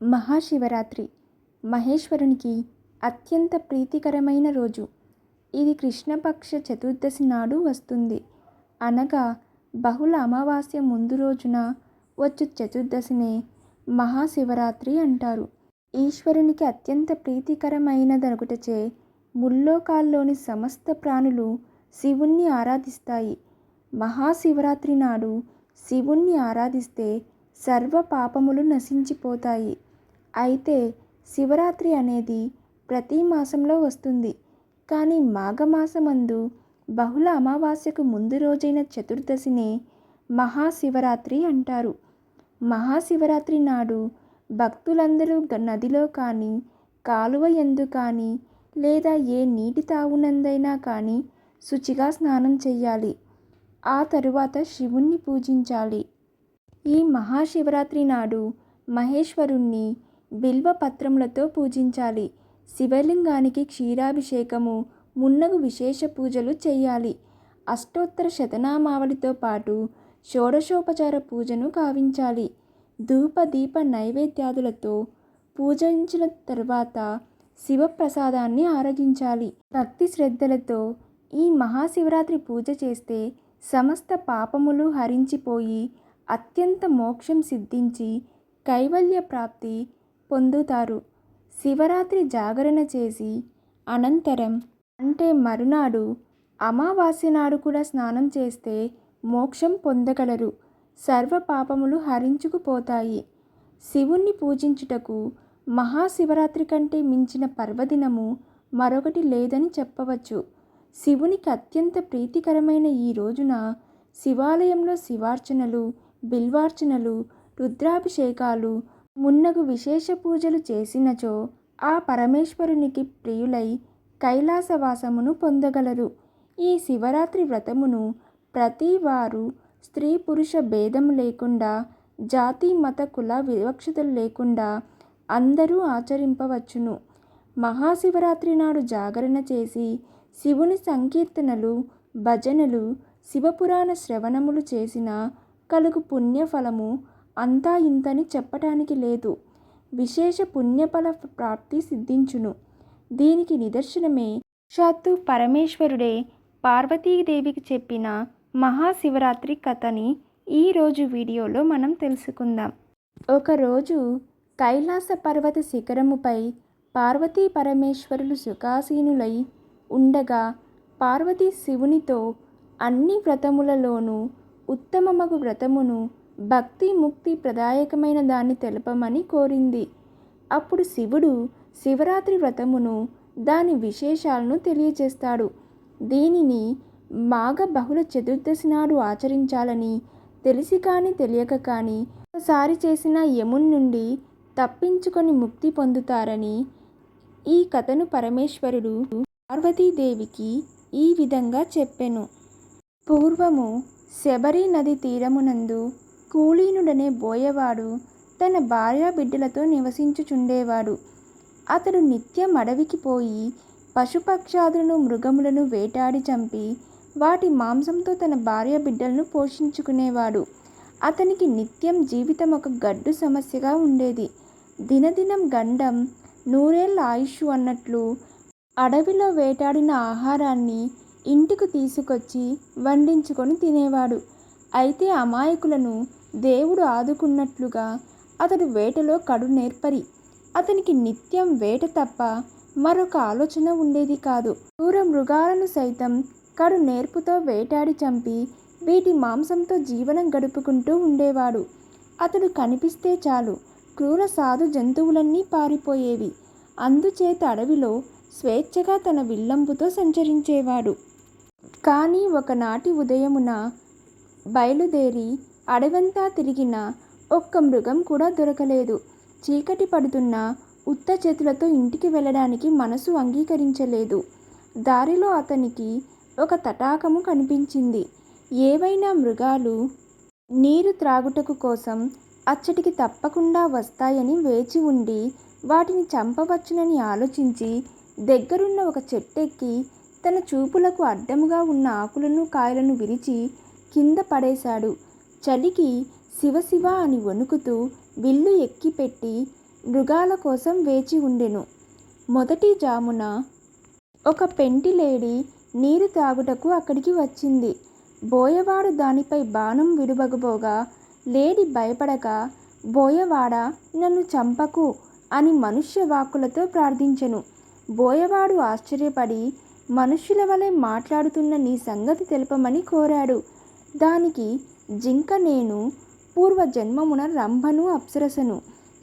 మహాశివరాత్రి. మహేశ్వరునికి అత్యంత ప్రీతికరమైన రోజు. ఇది కృష్ణపక్ష చతుర్దశి నాడు వస్తుంది. అనగా బహుళ అమావాస్య ముందు రోజున వచ్చు చతుర్దశినే మహాశివరాత్రి అంటారు. ఈశ్వరునికి అత్యంత ప్రీతికరమైనదనుకుటచే ముల్లోకాల్లోని సమస్త ప్రాణులు శివుణ్ణి ఆరాధిస్తాయి. మహాశివరాత్రి నాడు శివుణ్ణి ఆరాధిస్తే సర్వ పాపములు నశించిపోతాయి. అయితే శివరాత్రి అనేది ప్రతి మాసంలో వస్తుంది. కానీ మాఘమాసమందు బహుళ అమావాస్యకు ముందు రోజైన చతుర్దశినే మహాశివరాత్రి అంటారు. మహాశివరాత్రి నాడు భక్తులందరూ నదిలో కానీ కాలువ ఎందు కానీ లేదా ఏ నీటి తావునందైనా కానీ శుచిగా స్నానం చేయాలి ఆ తరువాత శివుణ్ణి పూజించాలి. ఈ మహాశివరాత్రి నాడు మహేశ్వరుణ్ణి బిల్వ పత్రములతో పూజించాలి. శివలింగానికి క్షీరాభిషేకము మున్నగు విశేష పూజలు చేయాలి. అష్టోత్తర శతనామావళితో పాటు షోడశోపచార పూజను కావించాలి. ధూప దీప నైవేద్యాదులతో పూజించిన తర్వాత శివప్రసాదాన్ని ఆరగించాలి. భక్తి శ్రద్ధలతో ఈ మహాశివరాత్రి పూజ చేస్తే సమస్త పాపములు హరించిపోయి అత్యంత మోక్షం సిద్ధించి కైవల్య ప్రాప్తి పొందుతారు. శివరాత్రి జాగరణ చేసి అనంతరం అంటే మరునాడు అమావాస్య నాడు కూడా స్నానం చేస్తే మోక్షం పొందగలరు. సర్వ పాపములు హరించుకుపోతాయి. శివుణ్ణి పూజించుటకు మహాశివరాత్రి కంటే మించిన పర్వదినము మరొకటి లేదని చెప్పవచ్చు. శివునికి అత్యంత ప్రీతికరమైన ఈ రోజున శివాలయంలో శివార్చనలు బిల్వార్చనలు రుద్రాభిషేకాలు మున్నగు విశేష పూజలు చేసినచో ఆ పరమేశ్వరునికి ప్రియులై కైలాసవాసమును పొందగలరు. ఈ శివరాత్రి వ్రతమును ప్రతి వారు స్త్రీ పురుష భేదం లేకుండా జాతి మత కుల వివక్షతలు లేకుండా అందరూ ఆచరింపవచ్చును. మహాశివరాత్రి నాడు జాగరణ చేసి శివుని సంకీర్తనలు భజనలు శివపురాణ శ్రవణములు చేసిన కలుగు పుణ్యఫలము అంతా ఇంతని చెప్పటానికి లేదు. విశేష పుణ్యఫల ప్రాప్తి సిద్ధించును. దీనికి నిదర్శనమే సాక్షాత్తు పరమేశ్వరుడే పార్వతీదేవికి చెప్పిన మహాశివరాత్రి కథని ఈరోజు వీడియోలో మనం తెలుసుకుందాం. ఒకరోజు కైలాస పర్వత శిఖరముపై పార్వతీ పరమేశ్వరులు సుఖాసీనులై ఉండగా పార్వతీ శివునితో అన్ని వ్రతములలోనూ ఉత్తమమగు వ్రతమును భక్తి ముక్తి ప్రదాయకమైన దాన్ని తెలపమని కోరింది. అప్పుడు శివుడు శివరాత్రి వ్రతమును దాని విశేషాలను తెలియజేస్తాడు. దీనిని మాఘ బహుళ చతుర్దశి నాడు ఆచరించాలని తెలిసి కానీ తెలియక కానీ ఒకసారి చేసిన యమున్ నుండి తప్పించుకొని ముక్తి పొందుతారని ఈ కథను పరమేశ్వరుడు పార్వతీదేవికి ఈ విధంగా చెప్పెను. పూర్వము శబరి నది తీరమునందు కూలీనుడనే బోయవాడు. తన భార్య బిడ్డలతో నివసించుచుండేవాడు. అతడు నిత్యం అడవికి పోయి పశుపక్షాదులను మృగములను వేటాడి చంపి వాటి మాంసంతో తన భార్య బిడ్డలను పోషించుకునేవాడు. అతనికి నిత్యం జీవితం ఒక గడ్డు సమస్యగా ఉండేది. దినదినం గండం నూరేళ్ళ ఆయుష్ అన్నట్లు అడవిలో వేటాడిన ఆహారాన్ని ఇంటికి తీసుకొచ్చి వండించుకొని తినేవాడు. అయితే అమాయకులను దేవుడు ఆదుకున్నట్లుగా అతడు వేటలో కడు నేర్పరి. అతనికి నిత్యం వేట తప్ప మరొక ఆలోచన ఉండేది కాదు. క్రూర మృగాలను సైతం కడు నేర్పుతో వేటాడి చంపి వీటి మాంసంతో జీవనం గడుపుకుంటూ ఉండేవాడు. అతడు కనిపిస్తే చాలు క్రూర సాధు జంతువులన్నీ పారిపోయేవి. అందుచేత అడవిలో స్వేచ్ఛగా తన విల్లంబుతో సంచరించేవాడు. కానీ ఒకనాటి ఉదయమున బయలుదేరి అడవంతా తిరిగిన ఒక్క మృగం కూడా దొరకలేదు. చీకటి పడుతున్న ఉత్త చేతులతో ఇంటికి వెళ్ళడానికి మనసు అంగీకరించలేదు. దారిలో అతనికి ఒక తటాకము కనిపించింది. ఏవైనా మృగాలు నీరు త్రాగుటకు కోసం అచ్చటికి తప్పకుండా వస్తాయని వేచి ఉండి వాటిని చంపవచ్చునని ఆలోచించి దగ్గరున్న ఒక చెట్టెక్కి తన చూపులకు అడ్డముగా ఉన్న ఆకులను కాయలను విరిచి కింద పడేశాడు. చలికి శివశివ అని వణుకుతూ విల్లు ఎక్కిపెట్టి మృగాల కోసం వేచి ఉండెను. మొదటి జామున ఒక పెంటి లేడి నీరు తాగుటకు అక్కడికి వచ్చింది. బోయవాడు దానిపై బాణం విడువగబోగా లేడి భయపడక బోయవాడ నన్ను చంపకు అని మనుష్య వాక్కులతో ప్రార్థించెను. బోయవాడు ఆశ్చర్యపడి మనుష్యుల వలె మాట్లాడుతున్న నీ సంగతి తెలపమని కోరాడు. దానికి జింక నేను పూర్వజన్మమున రంభను అప్సరసను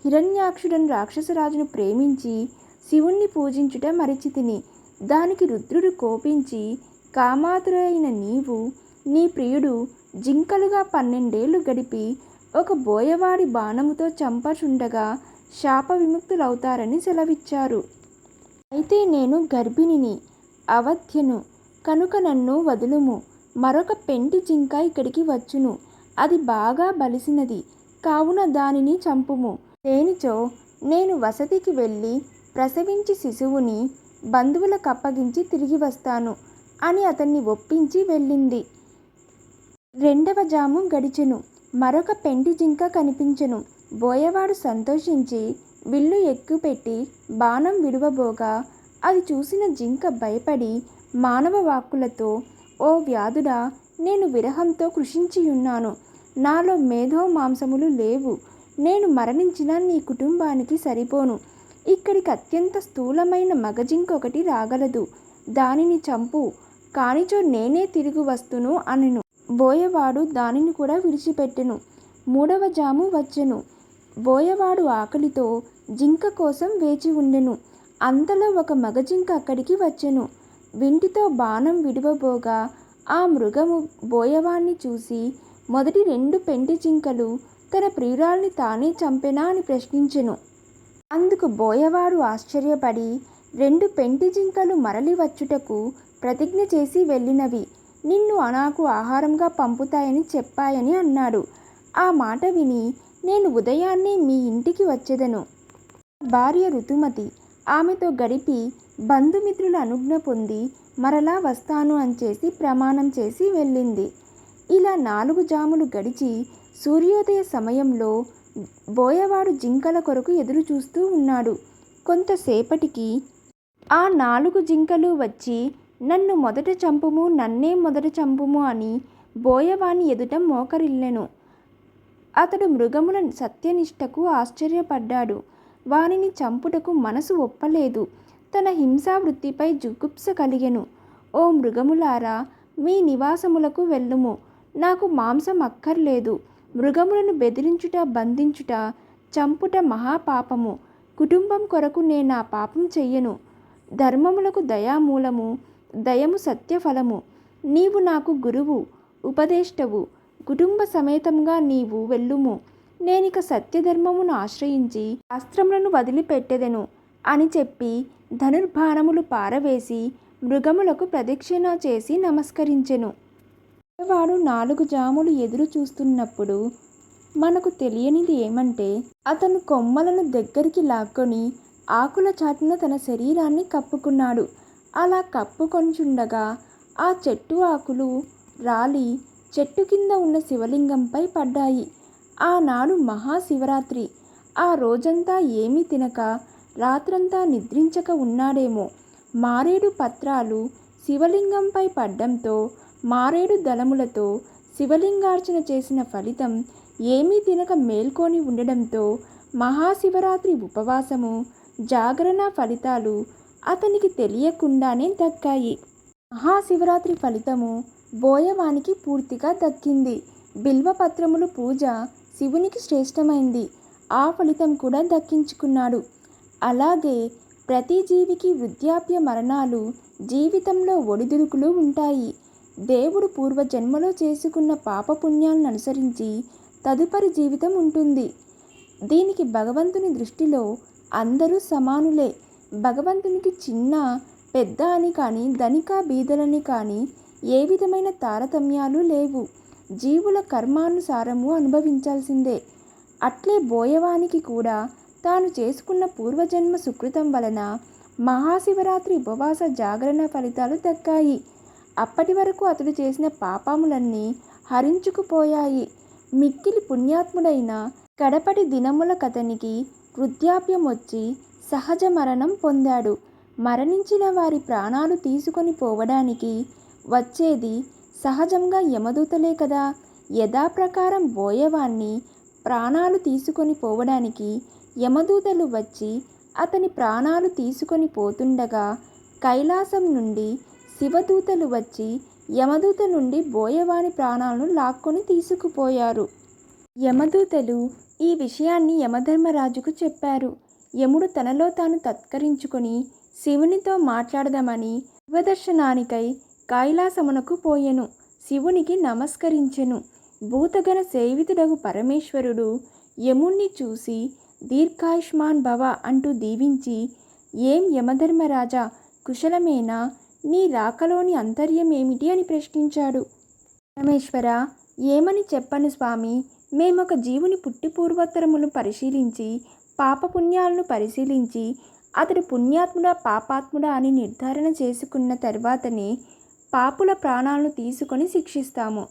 హిరణ్యాక్షుడను రాక్షసరాజును ప్రేమించి శివుణ్ణి పూజించుట మరిచితిని దానికి రుద్రుడు కోపించి కామాతురైన నీవు నీ ప్రియుడు జింకలుగా పన్నెండేళ్ళు గడిపి ఒక బోయవాడి బాణముతో చంపచుండగా శాప విముక్తులవుతారని సెలవిచ్చారు. అయితే నేను గర్భిణిని అవధ్యను కనుక నన్ను వదులుము. మరొక పెంటి జింక ఇక్కడికి వచ్చును. అది బాగా బలిసినది. కావున దానిని చంపుము. దేనిచో నేను వసతికి వెళ్ళి ప్రసవించి శిశువుని బంధువులకు అప్పగించి తిరిగి వస్తాను అని అతన్ని ఒప్పించి వెళ్ళింది. రెండవ జాము గడిచెను. మరొక పెంటి జింక కనిపించెను. బోయవాడు సంతోషించి విల్లు ఎక్కుపెట్టి బాణం విడువబోగా అది చూసిన జింక భయపడి మానవ వాక్కులతో ఓ వ్యాధుడా నేను విరహంతో కృషించియున్నాను. నాలో మేధో మాంసములు లేవు. నేను మరణించిన నీ కుటుంబానికి సరిపోను. ఇక్కడికి అత్యంత స్థూలమైన మగజింక ఒకటి రాగలదు. దానిని చంపు. కానిచో నేనే తిరిగి వస్తును అనెను. బోయవాడు దానిని కూడా విడిచిపెట్టెను. మూడవ జాము వచ్చెను. బోయవాడు ఆకలితో జింక కోసం వేచి ఉండెను. అంతలో ఒక మగజింక అక్కడికి వచ్చెను. వింటితో బాణం విడివబోగా ఆ మృగము బోయవాణ్ణి చూసి మొదటి రెండు పెంటి జింకలు తన ప్రియురాల్ని తానే చంపెనా? అని ప్రశ్నించెను. అందుకు బోయవాడు ఆశ్చర్యపడి రెండు పెంటి జింకలు మరలి వచ్చుటకు ప్రతిజ్ఞ చేసి వెళ్ళినవి. నిన్ను నాకు ఆహారంగా పంపుతాయని చెప్పాయని అన్నాడు. ఆ మాట విని నేను ఉదయాన్నే మీ ఇంటికి వచ్చేదను. భార్య ఋతుమతి ఆమెతో గడిపి బంధుమిత్రుల అనుజ్ఞ పొంది మరలా వస్తాను అని చేసి ప్రమాణం చేసి వెళ్ళింది. ఇలా నాలుగు జాములు గడిచి సూర్యోదయ సమయంలో బోయవాడు జింకల కొరకు ఎదురు చూస్తూ ఉన్నాడు. కొంతసేపటికి ఆ నాలుగు జింకలు వచ్చి నన్ను మొదట చంపుము నన్నే మొదట చంపుము అని బోయవాని ఎదుట మోకరిల్లెను. అతడు మృగముల సత్యనిష్టకు ఆశ్చర్యపడ్డాడు. వానిని చంపుటకు మనసు ఒప్పలేదు. తన హింసా వృత్తిపై జుగుప్స కలిగెను. ఓ మృగములారా మీ నివాసములకు వెళ్ళుము. నాకు మాంసం అక్కర్లేదు. మృగములను బెదిరించుట బంధించుట చంపుట మహాపాపము. కుటుంబం కొరకు నేను ఆ పాపం చెయ్యను. ధర్మములకు దయామూలము దయము సత్యఫలము. నీవు నాకు గురువు ఉపదేష్టవు. కుటుంబ సమేతంగా నీవు వెళ్ళుము. నేనిక సత్యధర్మమును ఆశ్రయించి శాస్త్రములను వదిలిపెట్టెదెను అని చెప్పి ధనుర్భాణములు పారవేసి మృగములకు ప్రదక్షిణ చేసి నమస్కరించెను. వాడు నాలుగు జాములు ఎదురు చూస్తున్నప్పుడు మనకు తెలియనిది ఏమంటే అతను కొమ్మలను దగ్గరికి లాక్కొని ఆకుల చాటున తన శరీరాన్ని కప్పుకున్నాడు. అలా కప్పుకొంచుండగా ఆ చెట్టు ఆకులు రాలి చెట్టు కింద ఉన్న శివలింగంపై పడ్డాయి. ఆనాడు మహాశివరాత్రి. ఆ రోజంతా ఏమీ తినక రాత్రంతా నిద్రించక ఉన్నాడేమో. మారేడు పత్రాలు శివలింగంపై పడ్డంతో మారేడు దళములతో శివలింగార్చన చేసిన ఫలితం ఏమీ తినక మేల్కొని ఉండడంతో మహాశివరాత్రి ఉపవాసము జాగరణ ఫలితాలు అతనికి తెలియకుండానే దక్కాయి. మహాశివరాత్రి ఫలితము బోయవానికి పూర్తిగా దక్కింది. బిల్వపత్రములు పూజ శివునికి శ్రేష్టమైంది. ఆ ఫలితం కూడా దక్కించుకున్నాడు. అలాగే ప్రతి జీవికి వృద్ధాప్య మరణాలు జీవితంలో ఒడిదుడుకులు ఉంటాయి. దేవుడు పూర్వజన్మలో చేసుకున్న పాపపుణ్యాలను అనుసరించి తదుపరి జీవితం ఉంటుంది. దీనికి భగవంతుని దృష్టిలో అందరూ సమానులే. భగవంతునికి చిన్న పెద్ద అని కానీ ధనిక బీదలని కానీ ఏ విధమైన తారతమ్యాలు లేవు. జీవుల కర్మానుసారము అనుభవించాల్సిందే. అట్లే బోయవానికి కూడా తాను చేసుకున్న పూర్వజన్మ సుకృతం వలన మహాశివరాత్రి ఉపవాస జాగరణ ఫలితాలు దక్కాయి. అప్పటి వరకు అతడు చేసిన పాపములన్నీ హరించుకుపోయాయి. మిక్కిలి పుణ్యాత్ముడైన కడపటి దినముల కథనికి వృద్ధాప్యం వచ్చి సహజ మరణం పొందాడు. మరణించిన వారి ప్రాణాలు తీసుకొని పోవడానికి వచ్చేది సహజంగా యమదూతలే కదా. యథాప్రకారం బోయవాన్ని ప్రాణాలు తీసుకొని పోవడానికి యమదూతలు వచ్చి అతని ప్రాణాలు తీసుకొని పోతుండగా కైలాసం నుండి శివదూతలు వచ్చి యమదూత నుండి బోయవాని ప్రాణాలను లాక్కొని తీసుకుపోయారు. యమదూతలు ఈ విషయాన్ని యమధర్మరాజుకు చెప్పారు. యముడు తనలో తాను తత్కరించుకొని శివునితో మాట్లాడదామని శివదర్శనానికై కైలాసమునకు పోయెను. శివునికి నమస్కరించెను. భూతగణ సేవితుడగు పరమేశ్వరుడు యముణ్ణి చూసి దీర్ఘాయుష్మాన్ భవ అంటూ దీవించి ఏం యమధర్మరాజా కుశలమేనా? నీ రాకలోని అంతర్యం ఏమిటి అని ప్రశ్నించాడు. పరమేశ్వర ఏమని చెప్పను స్వామి? మేమొక జీవుని పుట్టి పూర్వోత్తరములు పరిశీలించి పాపపుణ్యాలను పరిశీలించి అతడు పుణ్యాత్ముడా పాపాత్ముడా అని నిర్ధారణ చేసుకున్న తర్వాతనే పాపుల ప్రాణాలను తీసుకొని శిక్షిస్తాము.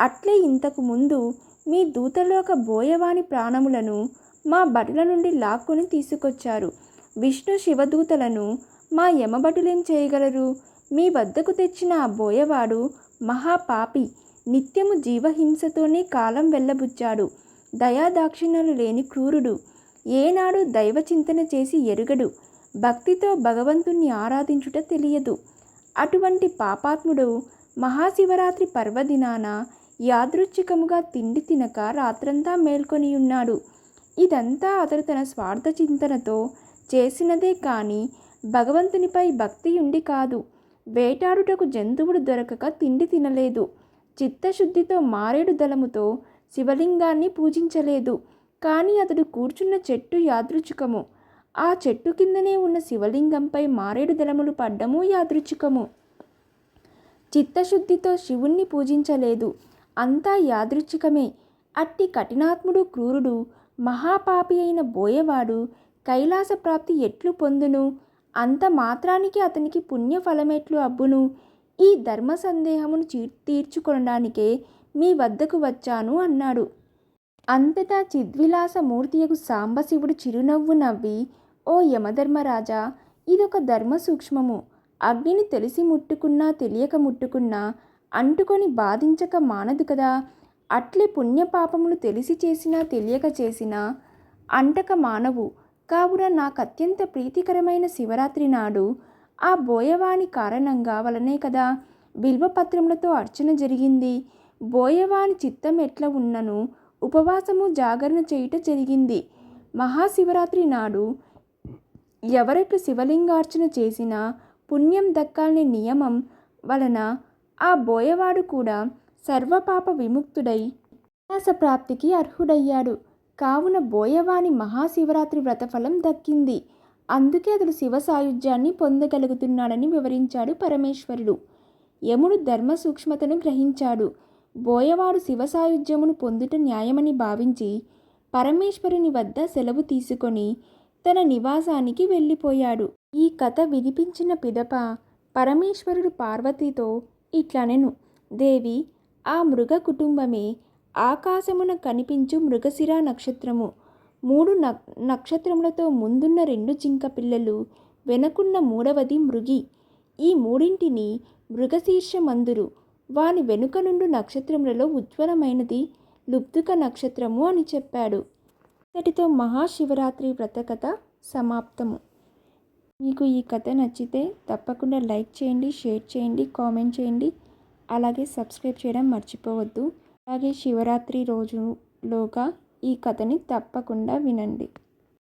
అట్లే ఇంతకు ముందు మీ దూతలోక బోయవాని ప్రాణములను మా బడుల నుండి లాక్కొని తీసుకొచ్చారు. విష్ణు శివదూతలను మా యమభటులేం చేయగలరు? మీ వద్దకు తెచ్చిన ఆ బోయవాడు మహాపాపి. నిత్యము జీవహింసతోనే కాలం వెళ్ళబుచ్చాడు. దయాదాక్షిణ్యాలు లేని క్రూరుడు. ఏనాడు దైవ చింతన చేసి ఎరుగడు. భక్తితో భగవంతుణ్ణి ఆరాధించుట తెలియదు. అటువంటి పాపాత్ముడు మహాశివరాత్రి పర్వదినాన యాదృచ్ఛికముగా తిండి తినక రాత్రంతా మేల్కొని ఉన్నాడు ఇదంతా అతడు తన స్వార్థ చింతనతో చేసినదే కానీ భగవంతునిపై భక్తి ఉండి కాదు. వేటాడుటకు జంతువుడు దొరకక తిండి తినలేదు. చిత్తశుద్ధితో మారేడు దళముతో శివలింగాన్ని పూజించలేదు. కానీ అతడు కూర్చున్న చెట్టు యాదృచ్ఛికము. ఆ చెట్టు కిందనే ఉన్న శివలింగంపై మారేడు దళములు పడ్డము యాదృచ్ఛికము. చిత్తశుద్ధితో శివుణ్ణి పూజించలేదు. అంతా యాదృచ్ఛికమే. అట్టి కఠినాత్ముడు క్రూరుడు మహాపాపి అయిన బోయవాడు కైలాస ప్రాప్తి ఎట్లు పొందును? అంత మాత్రానికి అతనికి పుణ్యఫలమెట్లు అబ్బును? ఈ ధర్మ సందేహమును తీర్చుకొనడానికే మీ వద్దకు వచ్చాను అన్నాడు. అంతటా చిద్విలాస మూర్తియకు సాంబశివుడు చిరునవ్వు నవ్వి ఓ యమధర్మరాజా ఇదొక ధర్మ సూక్ష్మము. అగ్నిని తెలిసి ముట్టుకున్నా తెలియక ముట్టుకున్నా అంటుకొని బాధించక మానదు కదా? అట్లే పుణ్యపాపములు తెలిసి చేసినా తెలియక చేసినా అంటక మానవు. కావున నాకు అత్యంత ప్రీతికరమైన శివరాత్రి నాడు ఆ బోయవాని కారణంగా వలనే కదా బిల్వపత్రములతో అర్చన జరిగింది. బోయవాని చిత్తం ఎట్లా ఉన్నను ఉపవాసము జాగరణ చేయుట జరిగింది. మహాశివరాత్రి నాడు ఎవరెట్లు శివలింగార్చన చేసినా పుణ్యం దక్కాలని నియమం వలన ఆ బోయవాడు కూడా సర్వపాప విముక్తుడై విలాస ప్రాప్తికి అర్హుడయ్యాడు. కావున బోయవాని మహాశివరాత్రి వ్రతఫలం దక్కింది. అందుకే అతడు శివ సాయుధ్యాన్ని పొందగలుగుతున్నాడని వివరించాడు పరమేశ్వరుడు. యముడు ధర్మ సూక్ష్మతను గ్రహించాడు. బోయవాడు శివ సాయుధ్యమును పొందుట న్యాయమని భావించి పరమేశ్వరుని వద్ద సెలవు తీసుకొని తన నివాసానికి వెళ్ళిపోయాడు. ఈ కథ వినిపించిన పిదప పరమేశ్వరుడు పార్వతితో ఇట్లనెను. దేవి ఆ మృగ కుటుంబమే ఆకాశమున కనిపించు మృగశిర నక్షత్రము. మూడు నక్షత్రములతో ముందున్న రెండు జింక పిల్లలు వెనకున్న మూడవది మృగి. ఈ మూడింటిని మృగశీర్షమందురు. వాని వెనుక నుండి నక్షత్రములలో ఉజ్వలమైనది లుబ్ధుక నక్షత్రము అని చెప్పాడు. ఇంతటితో మహాశివరాత్రి వ్రతకథ సమాప్తము. మీకు ఈ కథ నచ్చితే తప్పకుండా లైక్ చేయండి షేర్ చేయండి కామెంట్ చేయండి. అలాగే సబ్స్క్రైబ్ చేయడం మర్చిపోవద్దు. అలాగే శివరాత్రి రోజులోగా ఈ కథని తప్పకుండా వినండి.